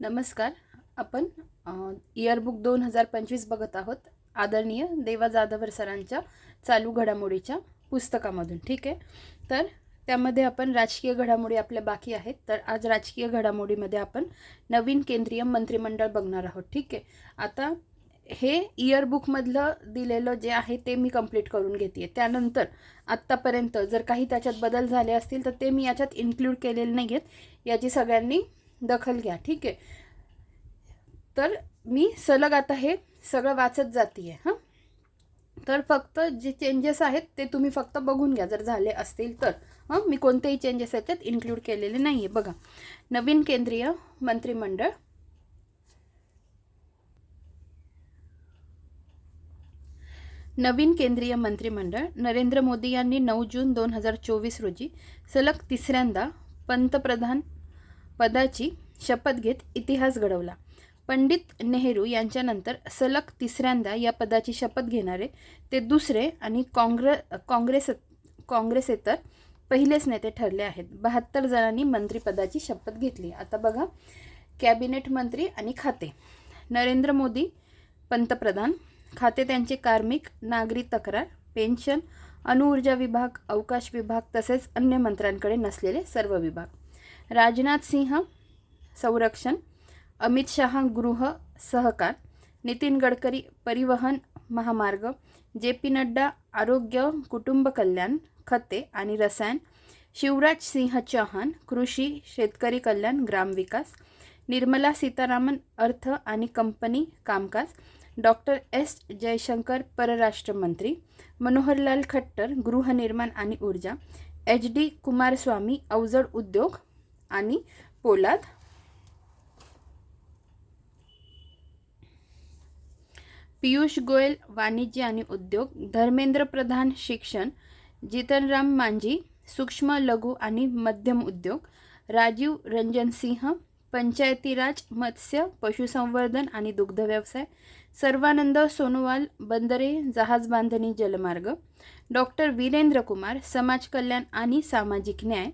नमस्कार. आपण इयरबुक दोन हजार पंचवीस बघत आहोत. आदरणीय देवा जाधवर सरांच्या चालू घडामोडीच्या पुस्तकामधून ठीक आहे? तर त्यामध्ये आपण राजकीय घडामोडी आपल्या बाकी आहेत. तर आज राजकीय घडामोडीमध्ये आपण नवीन केंद्रीय मंत्रिमंडळ बघणार आहोत ठीक आहे? आता हे इयरबुकमधलं दिलेलं जे आहे ते मी कंप्लीट करून घेते त्यानंतर आत्तापर्यंत जर काही त्याच्यात बदल झाले असतील तर ते मी याच्यात इन्क्लूड केलेले नाही आहेत. याची सगळ्यांनी दखल घ्या. ठीक आहे. तर मी सलग आता हे सगळं वाचत जाते आहे हां. तर फक्त जे चेंजेस आहेत ते तुम्ही फक्त बघून घ्या. जर झाले असतील तर हां. मी कोणतेही चेंजेस आहेत त्यात इन्क्लूड केलेले नाही आहे बघा. नवीन केंद्रीय मंत्रिमंडळ. नवीन केंद्रीय मंत्रिमंडळ. नरेंद्र मोदी यांनी नऊ जून दोन हजार चोवीस रोजी सलग तिसऱ्यांदा पंतप्रधान पदाची शपथ घेत इतिहास घडवला. पंडित नेहरू यांच्यानंतर सलग तिसऱ्यांदा या पदाची शपथ घेणारे ते दुसरे आणि काँग्रे काँग्रेस काँग्रेसेतर पहिलेच नेते ठरले आहेत. बहात्तर जणांनी मंत्रिपदाची शपथ घेतली. आता बघा कॅबिनेट मंत्री आणि खाते. नरेंद्र मोदी पंतप्रधान. खाते त्यांचे कार्मिक नागरी तक्रार पेन्शन अणुऊर्जा विभाग अवकाश विभाग तसेच अन्य मंत्र्यांकडे नसलेले सर्व विभाग. राजनाथ सिंह संरक्षण अमित शहा गृह सहकार नितीन गडकरी परिवहन महामार्ग जे पी नड्डा आरोग्य कुटुंब कल्याण खते आणि रसायन शिवराज सिंह चौहान कृषी शेतकरी कल्याण ग्रामविकास निर्मला सीतारामन अर्थ आणि कंपनी कामकाज डॉक्टर एस जयशंकर परराष्ट्र मंत्री मनोहरलाल खट्टर गृहनिर्माण आणि ऊर्जा एच डी कुमारस्वामी अवजड उद्योग आणि पोलाद. पियुष गोयल वाणिज्य आणि उद्योग. धर्मेंद्र प्रधान शिक्षण. जितनराम मांझी सूक्ष्म लघु आणि मध्यम उद्योग. राजीव रंजन सिंह पंचायती राज मत्स्य पशुसंवर्धन आणि दुग्ध व्यवसाय. सर्वानंद सोनोवाल बंदरे जहाज बांधणी जलमार्ग. डॉक्टर वीरेंद्र कुमार समाज कल्याण आणि सामाजिक न्याय.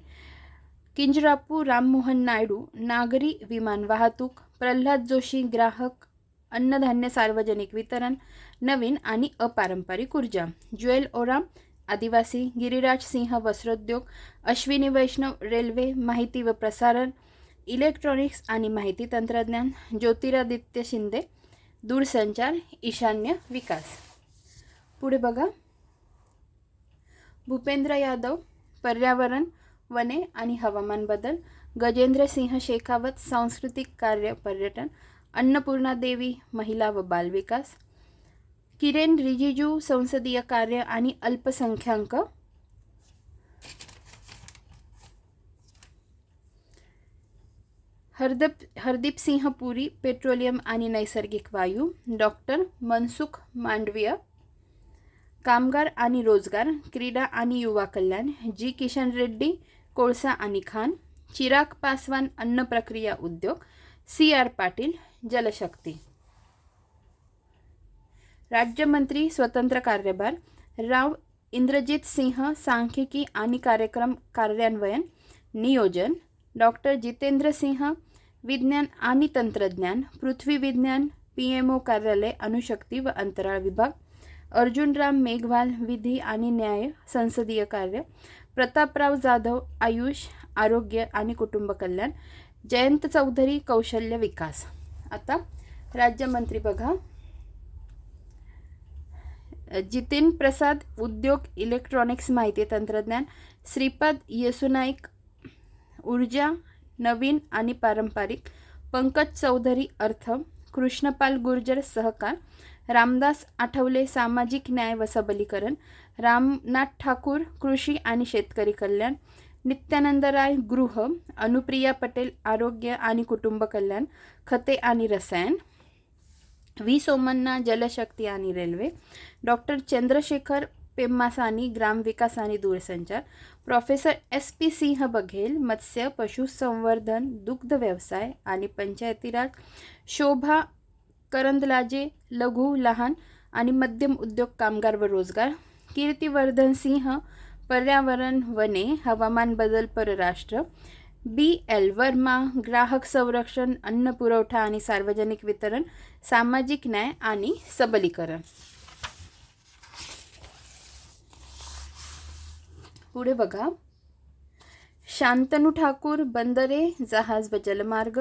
किंजरापू राममोहन नायडू नागरी विमान वाहतूक प्रल्हाद जोशी ग्राहक अन्नधान्य सार्वजनिक वितरण नवीन आणि अपारंपरिक ऊर्जा ज्वेल ओराम आदिवासी गिरिराज सिंह वस्त्रोद्योग अश्विनी वैष्णव रेल्वे माहिती व प्रसारण इलेक्ट्रॉनिक्स आणि माहिती तंत्रज्ञान ज्योतिरादित्य शिंदे दूरसंचार ईशान्य विकास. पुढे बघा. भूपेंद्र यादव पर्यावरण वने आणि हवामान बदल गजेंद्र सिंह शेखावत सांस्कृतिक कार्य पर्यटन अन्नपूर्णा देवी महिला व बालविकास किरेन रिजिजू संसदीय कार्य आणि अल्पसंख्याक हरदप हरदीप सिंह पुरी पेट्रोलियम आणि नैसर्गिक वायू डॉक्टर मनसुख मांडवीय कामगार आणि रोजगार क्रीडा आणि युवा कल्याण जी किशन रेड्डी कोळसा आणि खान चिराग पासवान अन्न प्रक्रिया उद्योग सी आर पाटील जलशक्ती. राज्यमंत्री स्वतंत्र कार्यभार राव इंद्रजित सिंह सांख्यिकी आणि कार्यक्रम कार्यान्वयन नियोजन डॉक्टर जितेंद्र सिंह विज्ञान आणि तंत्रज्ञान पृथ्वी विज्ञान पी एम ओ कार्यालय अणुशक्ती व अंतराळ विभाग अर्जुनराम मेघवाल विधी आणि न्याय संसदीय कार्य प्रतापराव जाधव आयुष आरोग्य आणि कुटुंब कल्याण जयंत चौधरी कौशल्य विकास. आता राज्यमंत्री बघा. जितीन प्रसाद उद्योग इलेक्ट्रॉनिक्स माहिती तंत्रज्ञान श्रीपाद येसुनाईक ऊर्जा नवीन आणि पारंपरिक पंकज चौधरी अर्थ कृष्णपाल गुर्जर सहकार रामदास आठवले सामाजिक न्याय व सबलीकरण रामनाथ ठाकूर कृषी आणि शेतकरी कल्याण नित्यानंद राय गृह अनुप्रिया पटेल आरोग्य आणि कुटुंब कल्याण खते आणि रसायन व्ही. सोमन्ना जलशक्ती आणि रेल्वे डॉक्टर चंद्रशेखर पेम्मासानी ग्रामविकास आणि दूरसंचार professor S. P. Singh Baghel मत्स्य पशुसंवर्धन दुग्ध व्यवसाय आणि पंचायतीराज शोभा करंदलाजे लघु लहान आणि मध्यम उद्योग कामगार व रोजगार कीर्तिवर्धन सिंह पर्यावरण वने हवामान बदल परराष्ट्र बी एल वर्मा ग्राहक संरक्षण अन्न पुरवठा आणि सार्वजनिक वितरण सामाजिक न्याय आणि सबलीकरण. पुढे बघा. शांतनू ठाकूर बंदरे जहाज व जलमार्ग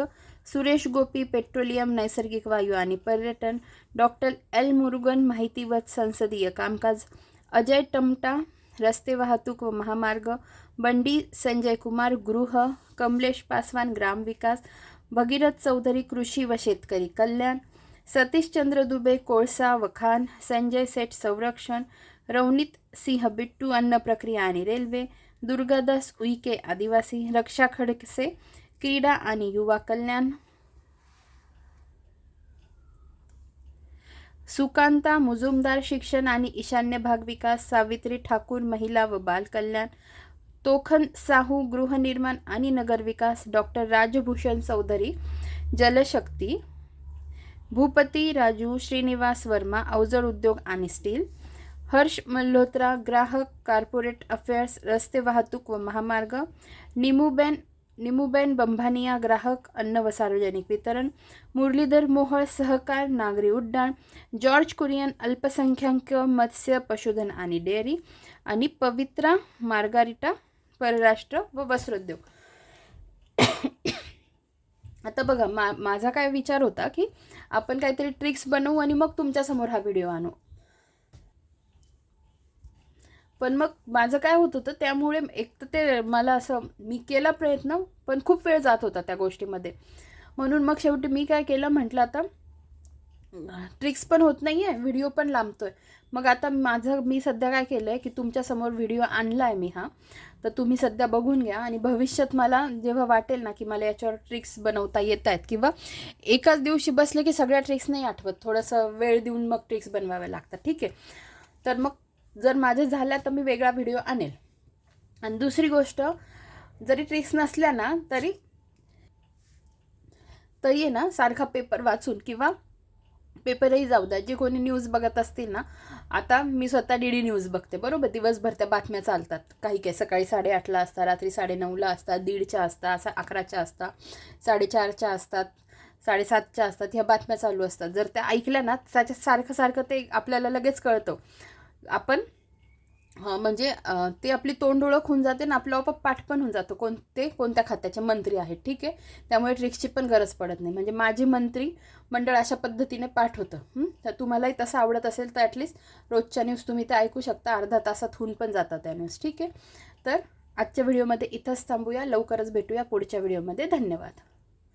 सुरेश गोपी पेट्रोलियम नैसर्गिक वायू आणि पर्यटन डॉक्टर एल मुरुगन माहिती व संसदीय कामकाज अजय टमटा रस्ते वाहतूक व महामार्ग बंडी संजय कुमार गृह कमलेश पासवान ग्रामविकास भगीरथ चौधरी कृषी व शेतकरी कल्याण सतीशचंद्र दुबे कोळसा व खान संजय सेठ संरक्षण रवनीत सिंह बिट्टू अन्न प्रक्रिया आणि रेल्वे दुर्गादास उईके आदिवासी रक्षा खडसे क्रीडा आणि युवा कल्याण सुकांता मुजुमदार शिक्षण आणि ईशान्य भाग विकास सावित्री ठाकूर महिला व बालकल्याण तोखन साहू गृहनिर्माण आणि नगरविकास डॉक्टर राजभूषण चौधरी जलशक्ती भूपती राजू श्रीनिवास वर्मा अवजड उद्योग आणि स्टील हर्ष मल्होत्रा ग्राहक कॉर्पोरेट अफेअर्स रस्ते वाहतूक व महामार्ग निमूबेन निमुबेन बंभानिया ग्राहक अन्न व सार्वजनिक वितरण मुरलीधर मोहळ सहकार नागरी उड्डाण जॉर्ज कुरियन अल्पसंख्याक मत्स्य पशुधन आणि डेअरी आणि पवित्रा मार्गारिटा परराष्ट्र व वस्त्रोद्योग. आता बघा मा माझा काय विचार होता की आपण काहीतरी ट्रिक्स बनवू आणि मग तुमच्यासमोर हा व्हिडिओ आणू. पण मग माझं काय होत होतं त्यामुळे एक तर ते मला असं मी केला प्रयत्न पण खूप वेळ जात होता त्या गोष्टीमध्ये. म्हणून मग शेवटी मी काय केलं म्हटलं आता ट्रिक्स पण होत नाही आहे व्हिडिओ पण लांबतो आहे मग आता माझं मी सध्या काय केलं आहे की तुमच्यासमोर व्हिडिओ आणला आहे मी हा तर तुम्ही सध्या बघून घ्या आणि भविष्यात मला जेव्हा वाटेल ना की मला याच्यावर ट्रिक्स बनवता येत आहेत किंवा एकाच दिवशी बसले की सगळ्या ट्रिक्स नाही आठवत थोडंसं वेळ देऊन मग ट्रिक्स बनवाव्या लागतात ठीक आहे. तर मग जर माझ्या झाल्या तर मी वेगळा व्हिडिओ आणेल. आणि दुसरी गोष्ट जरी ट्रिक्स नसल्या ना तरी तरी आहे ना सारखा पेपर वाचून किंवा पेपरही जाऊ द्या. जे कोणी न्यूज बघत असतील ना आता मी स्वतः डी डी न्यूज बघते बरोबर? दिवसभर त्या बातम्या चालतात. काही काही सकाळी साडेआठला असतात रात्री साडेनऊला असतात दीडच्या असतात असं अकराच्या असतात साडेचारच्या असतात साडेसातच्या असतात ह्या बातम्या चालू असतात. जर त्या ऐकल्या ना त्याच्यात सारखं सारखं ते आपल्याला लगेच कळतं. आपण म्हणजे ते आपली तोंड ओळख होऊन जाते ना आपलं आपोआप पाठ पण होऊन जातो. कोणते कोणत्या खात्याचे मंत्री आहेत ठीक आहे? त्यामुळे ट्रिक्सची पण गरज पडत नाही. म्हणजे माझी मंत्री मंडळ अशा पद्धतीने पाठ होतं. तर तुम्हालाही तसं आवडत असेल तर ॲटलिस्ट रोजच्या न्यूज तुम्ही ते ऐकू शकता. अर्धा तासात होऊन पण जातात त्या न्यूज ठीक आहे? तर आजच्या व्हिडिओमध्ये इथंच थांबूया. लवकरच भेटूया पुढच्या व्हिडिओमध्ये धन्यवाद.